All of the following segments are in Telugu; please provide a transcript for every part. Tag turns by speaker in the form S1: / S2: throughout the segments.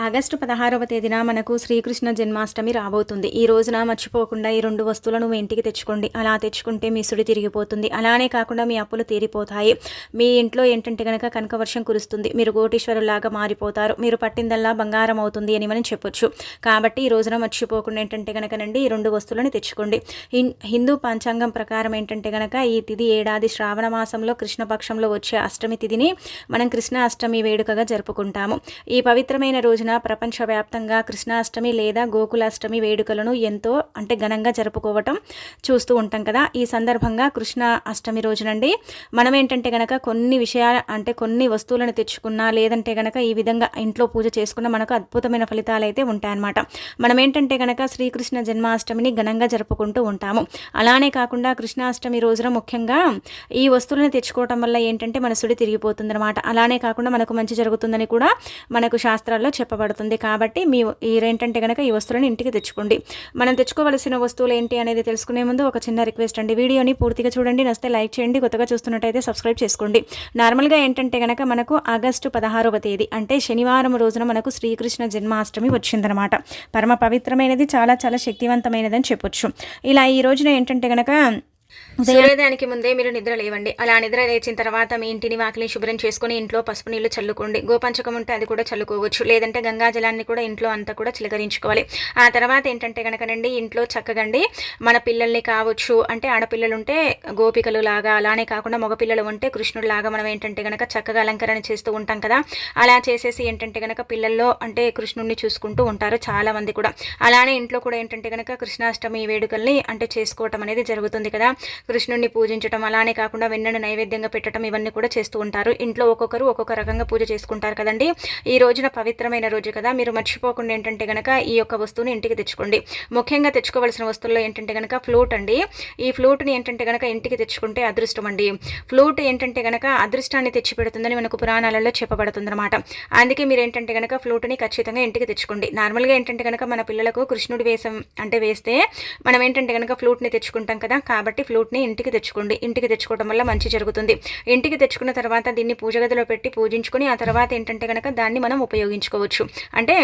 S1: ఆగస్టు పదహారవ తేదీన మనకు శ్రీకృష్ణ జన్మాష్టమి రాబోతుంది. ఈ రోజున మర్చిపోకుండా ఈ రెండు వస్తువులను మీ ఇంటికి తెచ్చుకోండి. అలా తెచ్చుకుంటే మీ సుడి తిరిగిపోతుంది. అలానే కాకుండా మీ అప్పులు తీరిపోతాయి. మీ ఇంట్లో ఏంటంటే కనుక కనక వర్షం కురుస్తుంది. మీరు కోటీశ్వరులాగా మారిపోతారు. మీరు పట్టిందల్లా బంగారం అవుతుంది అని మనం చెప్పొచ్చు. కాబట్టి ఈ రోజున మర్చిపోకుండా ఏంటంటే కనుకనండి ఈ రెండు వస్తువులను తెచ్చుకోండి. హిం- హిందూ పంచాంగం ప్రకారం ఏంటంటే కనుక ఈ తిథి ఏడాది శ్రావణ మాసంలో కృష్ణపక్షంలో వచ్చే అష్టమి తిథిని మనం కృష్ణ అష్టమి వేడుకగా జరుపుకుంటాము. ఈ పవిత్రమైన రోజున ప్రపంచవ్యాప్తంగా కృష్ణాష్టమి లేదా గోకులాష్టమి వేడుకలను ఎంతో అంటే ఘనంగా జరుపుకోవటం చూస్తూ ఉంటాం కదా. ఈ సందర్భంగా కృష్ణ అష్టమి రోజునండి. మనం ఏంటంటే గనక కొన్ని విషయాలు అంటే కొన్ని వస్తువులను తెచ్చుకున్నా లేదంటే గనక ఈ విధంగా ఇంట్లో పూజ చేసుకున్న మనకు అద్భుతమైన ఫలితాలు అయితే ఉంటాయన్నమాట. మనం ఏంటంటే గనక శ్రీకృష్ణ జన్మాష్టమిని ఘనంగా జరుపుకుంటూ ఉంటాము. అలానే కాకుండా కృష్ణాష్టమి రోజున ముఖ్యంగా ఈ వస్తువులను తెచ్చుకోవటం వల్ల ఏంటంటే మన సుడి తిరిగిపోతుంది అనమాట అలానే కాకుండా మనకు మంచి జరుగుతుందని కూడా మనకు శాస్త్రాల్లో చెప్ప చెప్పబడుతుంది కాబట్టి మీ ఏంటంటే కనుక ఈ వస్తువులను ఇంటికి తెచ్చుకోండి. మనం తెచ్చుకోవలసిన వస్తువులు ఏంటి అనేది తెలుసుకునే ముందు ఒక చిన్న రిక్వెస్ట్ అండి. వీడియోని పూర్తిగా చూడండి. నస్తే లైక్ చేయండి. కొత్తగా చూస్తున్నట్టయితే సబ్స్క్రైబ్ చేసుకోండి. నార్మల్గా ఏంటంటే కనుక మనకు ఆగస్టు పదహారవ తేదీ అంటే శనివారం రోజున మనకు శ్రీకృష్ణ జన్మాష్టమి వచ్చిందనమాట. పరమ పవిత్రమైనది చాలా చాలా శక్తివంతమైనదని చెప్పొచ్చు. ఇలా ఈ రోజున ఏంటంటే కనుక సూర్యోదయానికి ముందే మీరు నిద్ర లేవండి. అలా నిద్ర లేచిన తర్వాత మీ ఇంటిని వాకిలి శుభ్రం చేసుకుని ఇంట్లో పసుపు నీళ్ళు చల్లుకోండి. గోపంచకం ఉంటే అది కూడా చల్లుకోవచ్చు. లేదంటే గంగా జలాన్ని కూడా ఇంట్లో అంతా కూడా చిలకరించుకోవాలి. ఆ తర్వాత ఏంటంటే కనుకనండి ఇంట్లో చక్కగండి. మన పిల్లల్ని కావచ్చు అంటే ఆడపిల్లలు ఉంటే గోపికలు లాగా అలానే కాకుండా మగపిల్లలు ఉంటే కృష్ణుడు లాగా మనం ఏంటంటే కనుక చక్కగా అలంకరణ చేస్తూ ఉంటాం కదా. అలా చేసేసి ఏంటంటే కనుక పిల్లల్లో అంటే కృష్ణుడిని చూసుకుంటూ ఉంటారు చాలా మంది కూడా. అలానే ఇంట్లో కూడా ఏంటంటే కనుక కృష్ణాష్టమి వేడుకల్ని అంటే చేసుకోవటం అనేది జరుగుతుంది కదా. కృష్ణుడిని పూజించడం అలానే కాకుండా వెన్నను నైవేద్యంగా పెట్టడం ఇవన్నీ కూడా చేస్తూ ఉంటారు. ఇంట్లో ఒక్కొక్కరు ఒక్కొక్క రకంగా పూజ చేసుకుంటారు కదండి. ఈ రోజున పవిత్రమైన రోజు కదా. మీరు మర్చిపోకుండా ఏంటంటే గనక ఈ యొక్క వస్తువుని ఇంటికి తెచ్చుకోండి. ముఖ్యంగా తెచ్చుకోవాల్సిన వస్తువుల్లో ఏంటంటే కనుక ఫ్లూట్ అండి. ఈ ఫ్లూట్ని ఏంటంటే గనక ఇంటికి తెచ్చుకుంటే అదృష్టం అండి. ఫ్లూట్ ఏంటంటే కనుక అదృష్టాన్ని తెచ్చి పెడుతుందని మనకు పురాణాలలో చెప్పబడుతుంది అనమాట అందుకే మీరు ఏంటంటే గనక ఫ్లూట్ని ఖచ్చితంగా ఇంటికి తెచ్చుకోండి. నార్మల్గా ఏంటంటే కనుక మన పిల్లలకు కృష్ణుడి వేషం అంటే వేస్తే మనం ఏంటంటే గనక ఫ్లూట్ని తెచ్చుకుంటాం కదా. కాబట్టి ఫ్లూట్ని ఇంటికి తెచ్చుకోండి. ఇంటికి తెచ్చుకోవడం వల్ల మంచి జరుగుతుంది. ఇంటికి తెచ్చుకున్న తర్వాత దీన్ని పూజ గదిలో పెట్టి పూజించుకొని ఆ తర్వాత ఏంటంటే కనుక దాన్ని మనం ఉపయోగించుకోవచ్చు. అంటే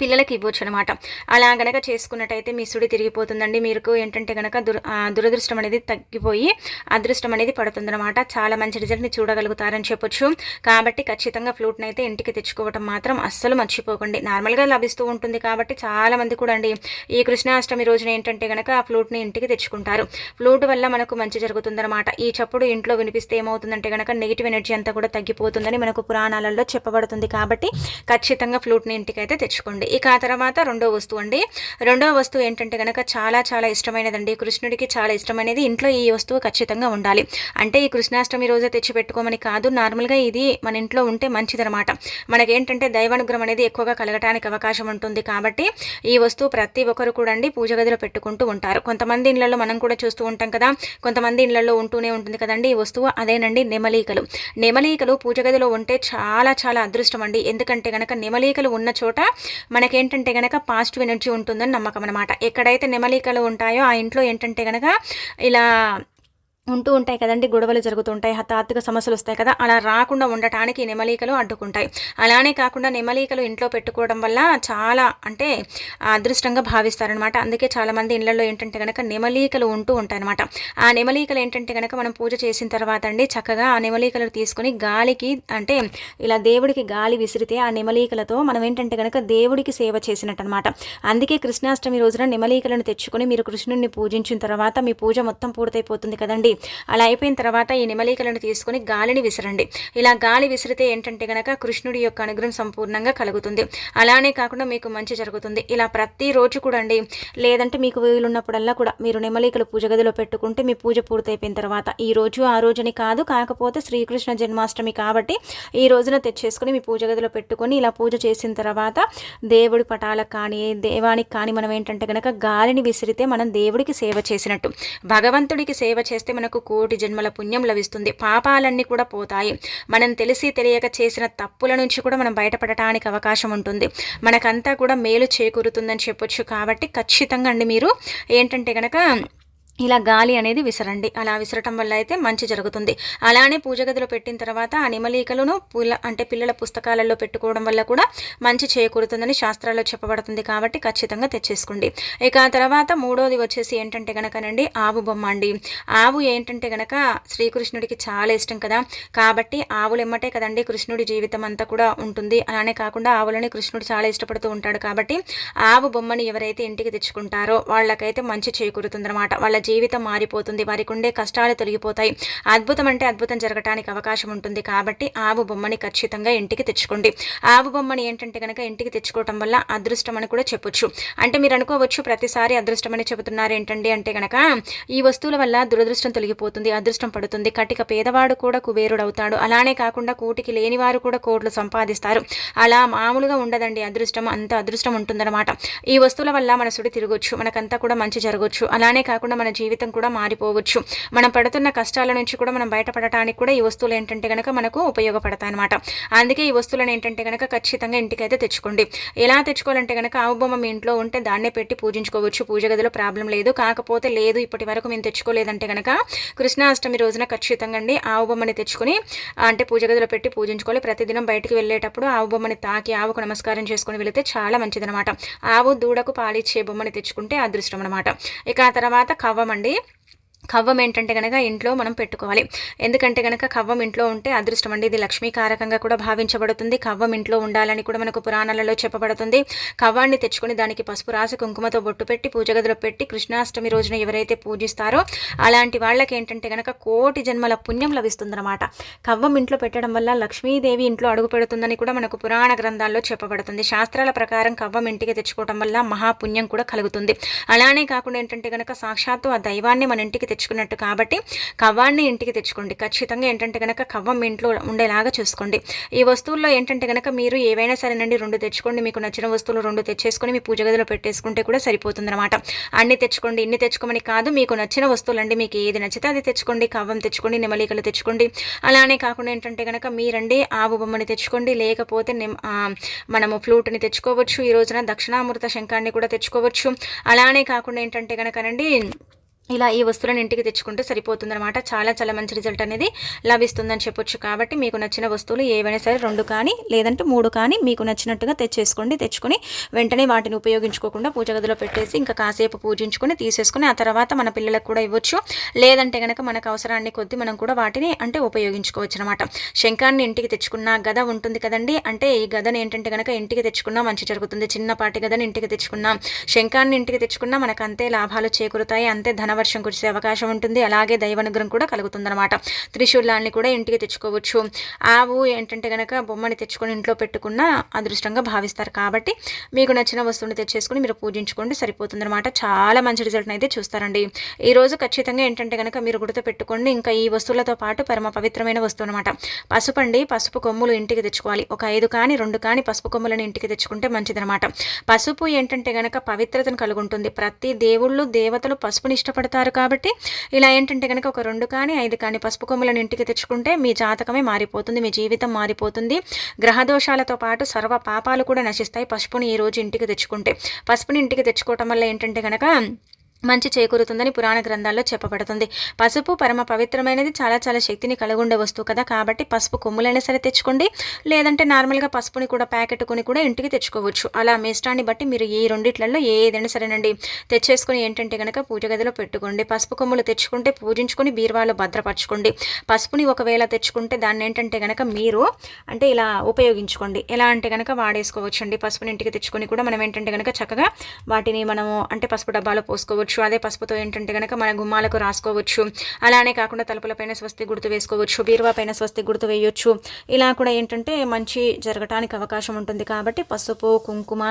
S1: పిల్లలకి ఇవ్వచ్చు అనమాట అలా గనక చేసుకున్నట్టయితే మీ సుడి తిరిగిపోతుందండి. మీకు ఏంటంటే గనక దుర దురదృష్టం అనేది తగ్గిపోయి అదృష్టం అనేది పడుతుందన్నమాట చాలా మంచి రిజల్ట్ని చూడగలుగుతారని చెప్పొచ్చు. కాబట్టి ఖచ్చితంగా ఫ్లూట్ని అయితే ఇంటికి తెచ్చుకోవటం మాత్రం అస్సలు మర్చిపోకండి. నార్మల్గా లభిస్తూ ఉంటుంది కాబట్టి చాలా మంది కూడా అండి ఈ కృష్ణాష్టమి రోజున ఏంటంటే గనక ఆ ఫ్లూట్ని ఇంటికి తెచ్చుకుంటారు. ఫ్లూట్ వల్ల మనకు మంచి జరుగుతుందన్నమాట ఈ చప్పుడు ఇంట్లో వినిపిస్తే ఏమవుతుందంటే గనక నెగిటివ్ ఎనర్జీ అంతా కూడా తగ్గిపోతుందని మనకు పురాణాలలో చెప్పబడుతుంది కాబట్టి ఖచ్చితంగా ఫ్లూట్ని ఇంటికి అయితే తెచ్చుకోండి. ఇక ఆ తర్వాత రెండో వస్తువు అండి. రెండో వస్తువు ఏంటంటే కనుక చాలా చాలా ఇష్టమైనదండి. కృష్ణుడికి చాలా ఇష్టమైనది. ఇంట్లో ఈ వస్తువు ఖచ్చితంగా ఉండాలి. అంటే ఈ కృష్ణాష్టమి రోజే తెచ్చి పెట్టుకోమని కాదు. నార్మల్గా ఇది మన ఇంట్లో ఉంటే మంచిదనమాట. మనకేంటంటే దైవానుగ్రహం అనేది ఎక్కువగా కలగటానికి అవకాశం ఉంటుంది కాబట్టి ఈ వస్తువు ప్రతి ఒక్కరు కూడా అండి పూజ గదిలో పెట్టుకుంటూ ఉంటారు. కొంతమంది ఇళ్ళలో మనం కూడా చూస్తూ ఉంటాం కదా. కొంతమంది ఇళ్ళలో ఉంటూనే ఉంటుంది కదండి ఈ వస్తువు. అదేనండి నెమలీకలు. నెమలీకలు పూజ గదిలో ఉంటే చాలా చాలా అదృష్టం అండి. ఎందుకంటే కనుక నెమలీకలు ఉన్న చోట మనకేంటంటే గనక పాజిటివ్ ఎనర్జీ ఉంటుందని నమ్మకం అనమాట ఎక్కడైతే నెమలికలు ఉంటాయో ఆ ఇంట్లో ఏంటంటే గనక ఇలా ఉంటూ ఉంటాయి కదండి గొడవలు జరుగుతుంటాయి హఠాత్తుగా సమస్యలు వస్తాయి కదా అలా రాకుండా ఉండటానికి నెమలీకలు అడ్డుకుంటాయి. అలానే కాకుండా నెమలీకలు ఇంట్లో పెట్టుకోవడం వల్ల చాలా అంటే అదృష్టంగా భావిస్తారనమాట అందుకే చాలామంది ఇళ్ళలో ఏంటంటే కనుక నెమలీకలు ఉంటూ ఉంటాయన్నమాట. ఆ నెమలీకలు ఏంటంటే కనుక మనం పూజ చేసిన తర్వాత అండి చక్కగా ఆ నెమలీకలు తీసుకొని గాలికి అంటే ఇలా దేవుడికి గాలి విసిరితే ఆ నెమలీకలతో మనం ఏంటంటే కనుక దేవుడికి సేవ చేసినట్టు అనమాట అందుకే కృష్ణాష్టమి రోజున నెమలీకలను తెచ్చుకొని మీరు కృష్ణుడిని పూజించిన తర్వాత మీ పూజ మొత్తం పూర్తయిపోతుంది కదండి. అలా అయిపోయిన తర్వాత ఈ నెమలీకలను తీసుకొని గాలిని విసరండి. ఇలా గాలి విసిరితే ఏంటంటే గనక కృష్ణుడి యొక్క అనుగ్రహం సంపూర్ణంగా కలుగుతుంది. అలానే కాకుండా మీకు మంచి జరుగుతుంది. ఇలా ప్రతిరోజు కూడా అండి లేదంటే మీకు వీలున్నప్పుడల్లా కూడా మీరు నెమలీకలు పూజ గదిలో పెట్టుకుంటే మీ పూజ పూర్తయిపోయిన తర్వాత ఈ రోజు ఆ రోజుని కాదు కాకపోతే శ్రీకృష్ణ జన్మాష్టమి కాబట్టి ఈ రోజున తెచ్చేసుకొని మీ పూజ గదిలో పెట్టుకొని ఇలా పూజ చేసిన తర్వాత దేవుడి పటాలకు కానీ దేవానికి కానీ మనం ఏంటంటే గనక గాలిని విసిరితే మనం దేవుడికి సేవ చేసినట్టు. భగవంతుడికి సేవ చేస్తే మనకు కోటి జన్మల పుణ్యం లభిస్తుంది. పాపాలన్నీ కూడా పోతాయి. మనం తెలిసి తెలియక చేసిన తప్పుల నుంచి కూడా మనం బయటపడటానికి అవకాశం ఉంటుంది. మనకంతా కూడా మేలు చేకూరుతుందని చెప్పొచ్చు కాబట్టి ఖచ్చితంగా అండి మీరు. ఏంటంటే కనుక ఇలా గాలి అనేది విసరండి. అలా విసరటం వల్ల అయితే మంచి జరుగుతుంది. అలానే పూజ గదిలో పెట్టిన తర్వాత ఆ నిమలీకలను పూల అంటే పిల్లల పుస్తకాలలో పెట్టుకోవడం వల్ల కూడా మంచి చేకూరుతుందని శాస్త్రాల్లో చెప్పబడుతుంది కాబట్టి ఖచ్చితంగా తెచ్చేసుకోండి. ఇక ఆ తర్వాత మూడోది వచ్చేసి ఏంటంటే గనకనండి ఆవు బొమ్మ అండి. ఆవు ఏంటంటే గనక శ్రీకృష్ణుడికి చాలా ఇష్టం కదా. కాబట్టి ఆవులు ఎమ్మటే కదండి కృష్ణుడి జీవితం అంతా కూడా ఉంటుంది. అలానే కాకుండా ఆవులని కృష్ణుడు చాలా ఇష్టపడుతూ ఉంటాడు కాబట్టి ఆవు బొమ్మని ఎవరైతే ఇంటికి తెచ్చుకుంటారో వాళ్ళకైతే మంచి చేకూరుతుంది అనమాట వాళ్ళ జీవితం మారిపోతుంది. వారికి ఉండే కష్టాలు తొలగిపోతాయి. అద్భుతం అంటే అద్భుతం జరగటానికి అవకాశం ఉంటుంది. కాబట్టి ఆవు బొమ్మని ఖచ్చితంగా ఇంటికి తెచ్చుకోండి. ఆవు బొమ్మని ఏంటంటే కనుక ఇంటికి తెచ్చుకోవటం వల్ల అదృష్టం అని కూడా చెప్పొచ్చు. అంటే మీరు అనుకోవచ్చు ప్రతిసారి అదృష్టం అని చెబుతున్నారు ఏంటండి అంటే కనుక ఈ వస్తువుల వల్ల దురదృష్టం తొలగిపోతుంది అదృష్టం పడుతుంది. కటిక పేదవాడు కూడా కుబేరుడు అవుతాడు అలానే కాకుండా కూటికి లేని వారు కూడా కోట్లు సంపాదిస్తారు. అలా మామూలుగా ఉండదండి అదృష్టం. అంత అదృష్టం ఉంటుందన్నమాట. ఈ వస్తువుల వల్ల మన సుడి తిరగొచ్చు. మనకంతా కూడా మంచి జరగవచ్చు అలానే కాకుండా మన జీవితం కూడా మారిపోవచ్చు. మనం పడుతున్న కష్టాల నుంచి కూడా మనం బయటపడటానికి కూడా ఈ వస్తువులు ఏంటంటే కనుక మనకు ఉపయోగపడతాయి అనమాట అందుకే ఈ వస్తువులను ఏంటంటే కనుక ఖచ్చితంగా ఇంటికైతే తెచ్చుకోండి. ఎలా తెచ్చుకోవాలంటే కనుక ఆవు బొమ్మ మీ ఇంట్లో ఉంటే దాన్నే పెట్టి పూజించుకోవచ్చు. పూజ గదిలో ప్రాబ్లం లేదు. కాకపోతే లేదు ఇప్పటి వరకు మేము తెచ్చుకోలేదంటే కనుక కృష్ణాష్టమి రోజున ఖచ్చితంగా అండి ఆవు బొమ్మని తెచ్చుకొని అంటే పూజ గదిలో పెట్టి పూజించుకోవాలి. ప్రతిదినం బయటికి వెళ్ళేటప్పుడు ఆవు బొమ్మని తాకి ఆవుకు నమస్కారం చేసుకుని వెళితే చాలా మంచిదనమాట ఆవు దూడకు పాలిచ్చే బొమ్మని తెచ్చుకుంటే అదృష్టం అనమాట ఇక ఆ తర్వాత కవ్వం అండి. కవ్వం ఏంటంటే కనుక ఇంట్లో మనం పెట్టుకోవాలి. ఎందుకంటే కనుక కవ్వం ఇంట్లో ఉంటే అదృష్టం అండి. ఇది లక్ష్మీకారకంగా కూడా భావించబడుతుంది. కవ్వం ఇంట్లో ఉండాలని కూడా మనకు పురాణాలలో చెప్పబడుతుంది. కవ్వాన్ని తెచ్చుకొని దానికి పసుపు రాసి కుంకుమతో బొట్టు పెట్టి పూజ గదిలో పెట్టి కృష్ణాష్టమి రోజున ఎవరైతే పూజిస్తారో అలాంటి వాళ్ళకి ఏంటంటే కనుక కోటి జన్మల పుణ్యం లభిస్తుందన్నమాట. కవ్వం ఇంట్లో పెట్టడం వల్ల లక్ష్మీదేవి ఇంట్లో అడుగు పెడుతుందని కూడా మనకు పురాణ గ్రంథాల్లో చెప్పబడుతుంది. శాస్త్రాల ప్రకారం కవ్వం ఇంటికి తెచ్చుకోవడం వల్ల మహాపుణ్యం కూడా కలుగుతుంది. అలానే కాకుండా ఏంటంటే కనుక సాక్షాత్తు ఆ దైవాన్ని మన ఇంటికి తెచ్చు తెచ్చుకున్నట్టు కాబట్టి కవ్వాన్ని ఇంటికి తెచ్చుకోండి. ఖచ్చితంగా ఏంటంటే కనుక కవ్వం ఇంట్లో ఉండేలాగా చూసుకోండి. ఈ వస్తువుల్లో ఏంటంటే కనుక మీరు ఏవైనా సరేనండి రెండు తెచ్చుకోండి మీకు నచ్చిన వస్తువులు రెండు తెచ్చేసుకొని మీ పూజ గదిలో పెట్టేసుకుంటే కూడా సరిపోతుందన్నమాట. అన్ని తెచ్చుకోండి ఇన్ని తెచ్చుకోమని కాదు మీకు నచ్చిన వస్తువులండి మీకు ఏది నచ్చితే అది తెచ్చుకోండి కవ్వం తెచ్చుకోండి నెమలికలు తెచ్చుకోండి. అలానే కాకుండా ఏంటంటే కనుక మీరండి ఆవు బొమ్మని తెచ్చుకోండి లేకపోతే మనము ఫ్లూట్ని తెచ్చుకోవచ్చు ఈ రోజున దక్షిణామృత శంఖాన్ని కూడా తెచ్చుకోవచ్చు. అలానే కాకుండా ఏంటంటే కనుకనండి ఇలా ఈ వస్తువులను ఇంటికి తెచ్చుకుంటే సరిపోతుందన్నమాట. చాలా చాలా మంచి రిజల్ట్ అనేది లభిస్తుందని చెప్పొచ్చు కాబట్టి మీకు నచ్చిన వస్తువులు ఏవైనా సరే రెండు కానీ లేదంటే మూడు కానీ మీకు నచ్చినట్టుగా తెచ్చేసుకోండి. తెచ్చుకొని వెంటనే వాటిని ఉపయోగించుకోకుండా పూజ గదిలో పెట్టేసి ఇంకా కాసేపు పూజించుకొని తీసేసుకొని ఆ తర్వాత మన పిల్లలకు కూడా ఇవ్వచ్చు. లేదంటే కనుక మనకు అవసరాన్ని కొద్దీ మనం కూడా వాటిని అంటే ఉపయోగించుకోవచ్చు అనమాట శంఖాన్ని ఇంటికి తెచ్చుకున్న గద ఉంటుంది కదండి. అంటే ఈ గదని ఏంటంటే కనుక ఇంటికి తెచ్చుకున్నా మంచి జరుగుతుంది. చిన్నపాటి గదని ఇంటికి తెచ్చుకున్నాం. శంఖాన్ని ఇంటికి తెచ్చుకున్నా మనకు అంతే లాభాలు చేకూరుతాయి. అంతే ధనవ వర్షం కురిసే అవకాశం ఉంటుంది. అలాగే దైవానుగ్రహం కూడా కలుగుతుందన్నమాట. త్రిశూలాన్ని కూడా ఇంటికి తెచ్చుకోవచ్చు. ఆవు ఏంటంటే కనుక బొమ్మని తెచ్చుకొని ఇంట్లో పెట్టుకున్న అదృష్టంగా భావిస్తారు. కాబట్టి మీకు నచ్చిన వస్తువుని తెచ్చేసుకుని మీరు పూజించుకోండి. సరిపోతుందన్నమాట. చాలా మంచి రిజల్ట్ని అయితే చూస్తారండి. ఈరోజు ఖచ్చితంగా ఏంటంటే కనుక మీరు గుర్తు పెట్టుకోండి. ఇంకా ఈ వస్తువులతో పాటు పరమ పవిత్రమైన వస్తువు అనమాట పసుపు అండి పసుపు కొమ్ములు ఇంటికి తెచ్చుకోవాలి. ఒక ఐదు కానీ రెండు కానీ పసుపు కొమ్ములను ఇంటికి తెచ్చుకుంటే మంచిదనమాట పసుపు ఏంటంటే కనుక పవిత్రతను కలుగుంటుంది. ప్రతి దేవుళ్ళు దేవతలు పసుపుని ఇష్టపడతారు. పెడతారు కాబట్టి ఇలా ఏంటంటే కనుక ఒక రెండు కానీ ఐదు కానీ పసుపు కొమ్ములను ఇంటికి తెచ్చుకుంటే మీ జాతకమే మారిపోతుంది మీ జీవితం మారిపోతుంది. గ్రహదోషాలతో పాటు సర్వ పాపాలు కూడా నశిస్తాయి పసుపుని ఈరోజు ఇంటికి తెచ్చుకుంటే. పసుపుని ఇంటికి తెచ్చుకోవటం వల్ల ఏంటంటే కనుక మంచి చేకూరుతుందని పురాణ గ్రంథాల్లో చెప్పబడుతుంది. పసుపు పరమ పవిత్రమైనది చాలా చాలా శక్తిని కలుగుండే వస్తువు కదా. కాబట్టి పసుపు కొమ్ములైనా సరే తెచ్చుకోండి. లేదంటే నార్మల్గా పసుపుని కూడా ప్యాకెట్ కొని కూడా ఇంటికి తెచ్చుకోవచ్చు. అలా మీ ఇష్టాన్ని బట్టి మీరు ఈ రెండిట్లలో ఏదైనా సరేనండి. తెచ్చేసుకుని ఏంటంటే కనుక పూజ గదిలో పెట్టుకోండి. పసుపు కొమ్ములు తెచ్చుకుంటే పూజించుకొని బీరువాలో భద్రపరచుకోండి. పసుపుని ఒకవేళ తెచ్చుకుంటే దాన్ని ఏంటంటే కనుక మీరు అంటే ఇలా ఉపయోగించుకోండి. ఎలా అంటే కనుక వాడేసుకోవచ్చు అండి పసుపుని ఇంటికి తెచ్చుకొని కూడా మనం ఏంటంటే కనుక చక్కగా వాటిని మనము అంటే పసుపు డబ్బాలో పోసుకోవచ్చు. వేసుకోవచ్చు అదే పసుపుతో ఏంటంటే కనుక మన గుమ్మాలకు రాసుకోవచ్చు. అలానే కాకుండా తలుపులపైన స్వస్తి గుర్తు వేసుకోవచ్చు. బీరువా పైన స్వస్తి గుర్తు వేయొచ్చు. ఇలా కూడా ఏంటంటే మంచి జరగటానికి అవకాశం ఉంటుంది కాబట్టి పసుపు కుంకుమ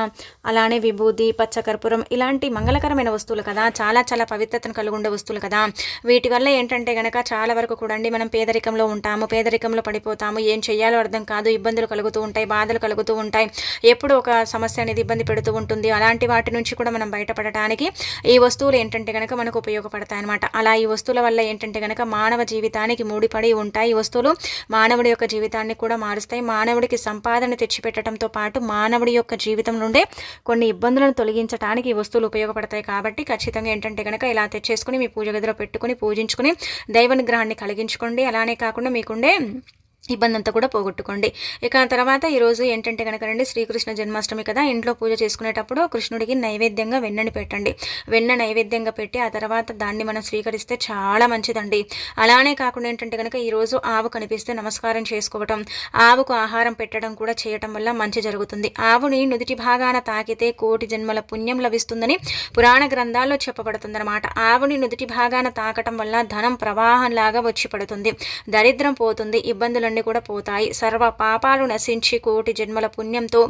S1: అలానే విభూది పచ్చకర్పూరం ఇలాంటి మంగళకరమైన వస్తువులు కదా. చాలా చాలా పవిత్రతను కలిగి ఉండే వస్తువులు కదా. వీటి వల్ల ఏంటంటే కనుక చాలా వరకు కూడా మనం పేదరికంలో ఉంటాము పేదరికంలో పడిపోతాము. ఏం చేయాలో అర్థం కాదు. ఇబ్బందులు కలుగుతూ ఉంటాయి బాధలు కలుగుతూ ఉంటాయి. ఎప్పుడు ఒక సమస్య అనేది ఇబ్బంది పెడుతూ ఉంటుంది. అలాంటి వాటి నుంచి కూడా మనం బయటపడటానికి ఈ వస్తువులు వస్తువులు ఏంటంటే కనుక మనకు ఉపయోగపడతాయి అనమాట అలా ఈ వస్తువుల వల్ల ఏంటంటే కనుక మానవ జీవితానికి ముడిపడి ఉంటాయి. ఈ వస్తువులు మానవుడి యొక్క జీవితాన్ని కూడా మారుస్తాయి. మానవుడికి సంపాదన తెచ్చిపెట్టడంతో పాటు మానవుడి యొక్క జీవితం నుండే కొన్ని ఇబ్బందులను తొలగించడానికి ఈ వస్తువులు ఉపయోగపడతాయి. కాబట్టి ఖచ్చితంగా ఏంటంటే కనుక ఇలా తెచ్చేసుకుని మీ పూజ గదిలో పెట్టుకుని పూజించుకుని దైవ నిగ్రహాన్ని కలిగించుకోండి. అలానే కాకుండా మీకుండే ఇబ్బంది అంతా కూడా పోగొట్టుకోండి. ఇక తర్వాత ఈరోజు ఏంటంటే కనుకనండి శ్రీకృష్ణ జన్మాష్టమి కదా ఇంట్లో పూజ చేసుకునేటప్పుడు కృష్ణుడికి నైవేద్యంగా వెన్నని పెట్టండి. వెన్న నైవేద్యంగా పెట్టి ఆ తర్వాత దాన్ని మనం స్వీకరిస్తే చాలా మంచిదండి. అలానే కాకుండా ఏంటంటే కనుక ఈరోజు ఆవు కనిపిస్తే నమస్కారం చేసుకోవటం ఆవుకు ఆహారం పెట్టడం కూడా చేయటం వల్ల మంచి జరుగుతుంది. ఆవుని నుదుటి భాగాన తాకితే కోటి జన్మల పుణ్యం లభిస్తుందని పురాణ గ్రంథాల్లో చెప్పబడుతుందన్నమాట. ఆవుని నుదుటి భాగాన తాకటం వల్ల ధనం ప్రవాహంలాగా వచ్చి పడుతుంది. దరిద్రం పోతుంది ఇబ్బందులు పాపాలన్నీ కూడా పోతాయి. సర్వ పాపాలు నశించి కోటి జన్మల పుణ్యంతో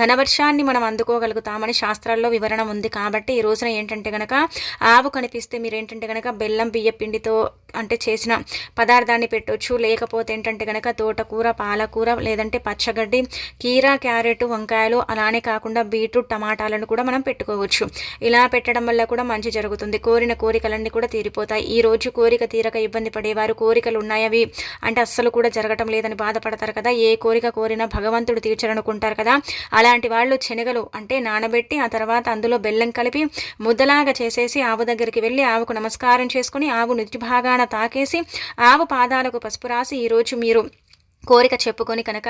S1: ధనవర్షాన్ని మనం అందుకోగలుగుతామని శాస్త్రాల్లో వివరణ ఉంది. కాబట్టి ఈ రోజున ఏంటంటే గనక ఆవు కనిపిస్తే మీరు ఏంటంటే గనక బెల్లం బియ్య పిండితో అంటే చేసిన పదార్థాన్ని పెట్టొచ్చు. లేకపోతే ఏంటంటే గనక తోటకూర పాలకూర లేదంటే పచ్చగడ్డి కీర క్యారెట్ వంకాయలు అలానే కాకుండా బీట్రూట్ టమాటాలను కూడా మనం పెట్టుకోవచ్చు. ఇలా పెట్టడం వల్ల కూడా మంచి జరుగుతుంది. కోరిన కోరికలన్నీ కూడా తీరిపోతాయి. ఈ రోజు కోరిక తీరక ఇబ్బంది పడేవారు కోరికలు ఉన్నాయవి అంటే అస్సలు కూడా జరగటం లేదని బాధపడతారు కదా. ఏ కోరిక కోరినా భగవంతుడు తీర్చాలనుకుంటారు కదా. అలాంటి వాళ్ళు శనగలు అంటే నానబెట్టి ఆ తర్వాత అందులో బెల్లం కలిపి ముద్దలాగా చేసేసి ఆవు దగ్గరికి వెళ్ళి ఆవుకు నమస్కారం చేసుకుని ఆవు నిజ భాగాన తాకేసి ఆవు పాదాలకు పసుపు రాసి ఈరోజు మీరు కోరిక చెప్పుకొని కనుక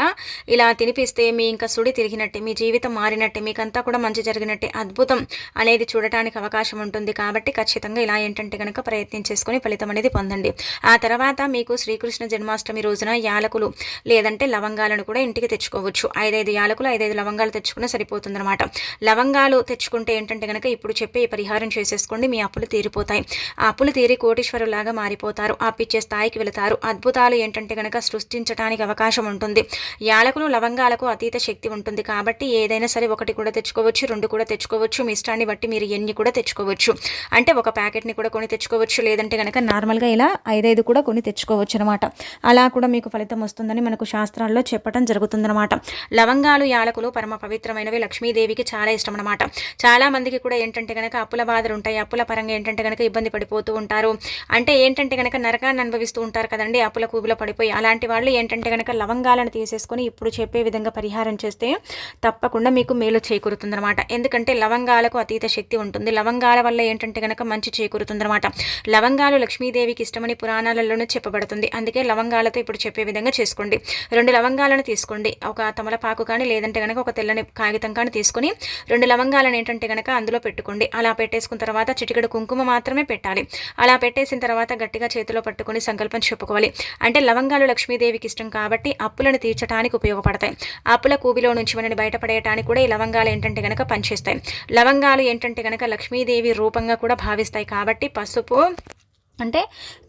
S1: ఇలా తినిపిస్తే మీ ఇంకా సుడి తిరిగినట్టే మీ జీవితం మారినట్టే మీకంతా కూడా మంచి జరిగినట్టే అద్భుతం అనేది చూడటానికి అవకాశం ఉంటుంది. కాబట్టి ఖచ్చితంగా ఇలా ఏంటంటే కనుక ప్రయత్నం చేసుకొని ఫలితం అనేది పొందండి. ఆ తర్వాత మీకు శ్రీకృష్ణ జన్మాష్టమి రోజున యాలకులు లేదంటే లవంగాలను కూడా ఇంటికి తెచ్చుకోవచ్చు. ఐదైదు యాలకులు ఐదైదు లవంగాలు తెచ్చుకునే సరిపోతుందన్నమాట. లవంగాలు తెచ్చుకుంటే ఏంటంటే కనుక ఇప్పుడు చెప్పే పరిహారం చేసేసుకోండి మీ అప్పులు తీరిపోతాయి. ఆ అప్పులు తీరి కోటీశ్వరులాగా మారిపోతారు. అప్పిచ్చే స్థాయికి వెళతారు. అద్భుతాలు ఏంటంటే కనుక సృష్టించడానికి అవకాశం ఉంటుంది. యాలకులు లవంగాలకు అతీత శక్తి ఉంటుంది. కాబట్టి ఏదైనా సరే ఒకటి కూడా తెచ్చుకోవచ్చు రెండు కూడా తెచ్చుకోవచ్చు మీ ఇష్టాన్ని బట్టి మీరు ఎన్ని కూడా తెచ్చుకోవచ్చు. అంటే ఒక ప్యాకెట్ని కూడా కొని తెచ్చుకోవచ్చు లేదంటే కనుక నార్మల్గా ఇలా ఐదైదు కూడా కొని తెచ్చుకోవచ్చు అనమాట అలా కూడా మీకు ఫలితం వస్తుందని మనకు శాస్త్రాల్లో చెప్పడం జరుగుతుందన్నమాట. లవంగాలు యాలకులు పరమ పవిత్రమైనవి. లక్ష్మీదేవికి చాలా ఇష్టం అనమాట చాలా మందికి కూడా ఏంటంటే కనుక అప్పుల బాధలు ఉంటాయి. అప్పుల పరంగా ఏంటంటే కనుక ఇబ్బంది పడిపోతూ ఉంటారు. అంటే ఏంటంటే కనుక నరకాన్ని అనుభవిస్తూ ఉంటారు కదండి అప్పుల కూబులో పడిపోయి. అలాంటి వాళ్ళు ఏంటంటే కనుక లవంగాలను తీసేసుకొని ఇప్పుడు చెప్పే విధంగా పరిహారం చేస్తే తప్పకుండా మీకు మేలు చేకూరుతుందన్నమాట. ఎందుకంటే లవంగాలకు అతీత శక్తి ఉంటుంది. లవంగాల వల్ల ఏంటంటే కనుక మంచి చేకూరుతుందనమాట లవంగాలు లక్ష్మీదేవికి ఇష్టమని పురాణాలలోనూ చెప్పబడుతుంది. అందుకే లవంగాలతో ఇప్పుడు చెప్పే విధంగా చేసుకోండి. రెండు లవంగాలను తీసుకోండి. ఒక తమలపాకు కానీ లేదంటే కనుక ఒక తెల్లని కాగితం కానీ తీసుకొని రెండు లవంగాలను ఏంటంటే కనుక అందులో పెట్టుకోండి. అలా పెట్టేసుకున్న తర్వాత చిటికడు కుంకుమ మాత్రమే పెట్టాలి. అలా పెట్టేసిన తర్వాత గట్టిగా చేతిలో పట్టుకొని సంకల్పం చెప్పుకోవాలి. అంటే లవంగాలు లక్ష్మీదేవికి ఇష్టం కాబట్టి అప్పులను తీర్చడానికి ఉపయోగపడతాయి. అప్పుల కూబిలో నుంచి మనని బయటపడేయటానికి కూడా ఈ లవంగాలు ఏంటంటే కనుక పనిచేస్తాయి. లవంగాలు ఏంటంటే కనుక లక్ష్మీదేవి రూపంగా కూడా భావిస్తాయి కాబట్టి పసుపు అంటే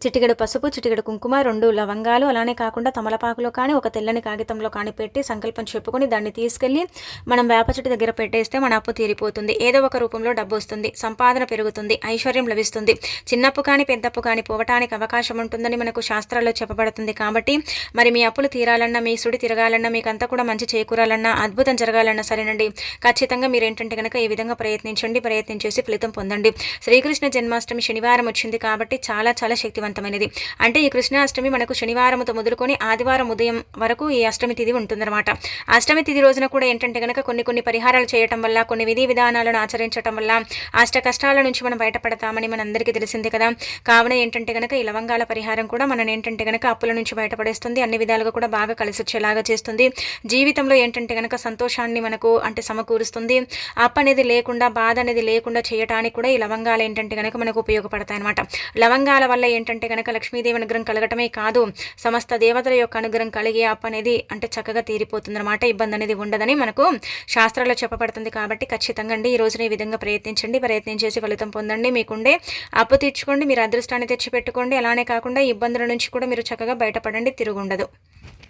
S1: చిటికెడు పసుపు చిటికెడు కుంకుమ రెండు లవంగాలు అలానే కాకుండా తమలపాకులో కానీ ఒక తెల్లని కాగితంలో కానీ పెట్టి సంకల్పం చెప్పుకొని దాన్ని తీసుకెళ్ళి మనం వేప చెట్టు దగ్గర పెట్టేస్తే మన అప్పు తీరిపోతుంది. ఏదో ఒక రూపంలో డబ్బు వస్తుంది సంపాదన పెరుగుతుంది ఐశ్వర్యం లభిస్తుంది. చిన్నప్పు కానీ పెద్దప్పు కానీ పోవటానికి అవకాశం ఉంటుందని మనకు శాస్త్రాల్లో చెప్పబడుతుంది కాబట్టి మరి మీ అప్పులు తీరాలన్నా మీ సుడి తిరగాలన్నా మీకంతా కూడా మంచి చేకూరాలన్నా అద్భుతం జరగాలన్నా సరేనండి. ఖచ్చితంగా మీరు ఏంటంటే కనుక ఈ విధంగా ప్రయత్నించండి ప్రయత్నం చేసి ఫలితం పొందండి. శ్రీకృష్ణ జన్మాష్టమి శనివారం వచ్చింది కాబట్టి చాలా చాలా చాలా శక్తివంతమైనది. అంటే ఈ కృష్ణాష్టమి మనకు శనివారంతో మొదలుకొని ఆదివారం ఉదయం వరకు ఈ అష్టమి తిథి ఉంటుందన్నమాట. అష్టమి తిథి రోజున కూడా ఏంటంటే కనుక కొన్ని కొన్ని పరిహారాలు చేయటం వల్ల కొన్ని విధి విధానాలను ఆచరించడం వల్ల అష్ట కష్టాల నుంచి మనం బయటపడతామని మనందరికీ తెలిసింది కదా. కావున ఏంటంటే కనుక ఈ లవంగాల పరిహారం కూడా మనం ఏంటంటే కనుక అప్పుల నుంచి బయటపడేస్తుంది. అన్ని విధాలుగా కూడా బాగా కలిసి వచ్చేలాగా చేస్తుంది. జీవితంలో ఏంటంటే కనుక సంతోషాన్ని మనకు అంటే సమకూరుస్తుంది. అప్ అనేది లేకుండా బాధ అనేది లేకుండా చేయటానికి కూడా ఈ లవంగాలు ఏంటంటే కనుక మనకు ఉపయోగపడతాయి అనమాట లవంగా యజ్ఞాల వల్ల ఏంటంటే కనుక లక్ష్మీదేవి అనుగ్రహం కలగటమే కాదు సమస్త దేవతల యొక్క అనుగ్రహం కలిగే అప్పు అనేది అంటే చక్కగా తీరిపోతుందన్నమాట. ఇబ్బంది అనేది ఉండదని మనకు శాస్త్రాల్లో చెప్పబడుతుంది కాబట్టి ఖచ్చితంగా అండి. ఈ రోజున ఈ విధంగా ప్రయత్నించండి ప్రయత్నం చేసి ఫలితం పొందండి. మీకుండే అప్పు తీర్చుకోండి మీరు అదృష్టాన్ని తెచ్చిపెట్టుకోండి. అలానే కాకుండా ఇబ్బందుల నుంచి కూడా మీరు చక్కగా బయటపడండి తిరుగుండదు.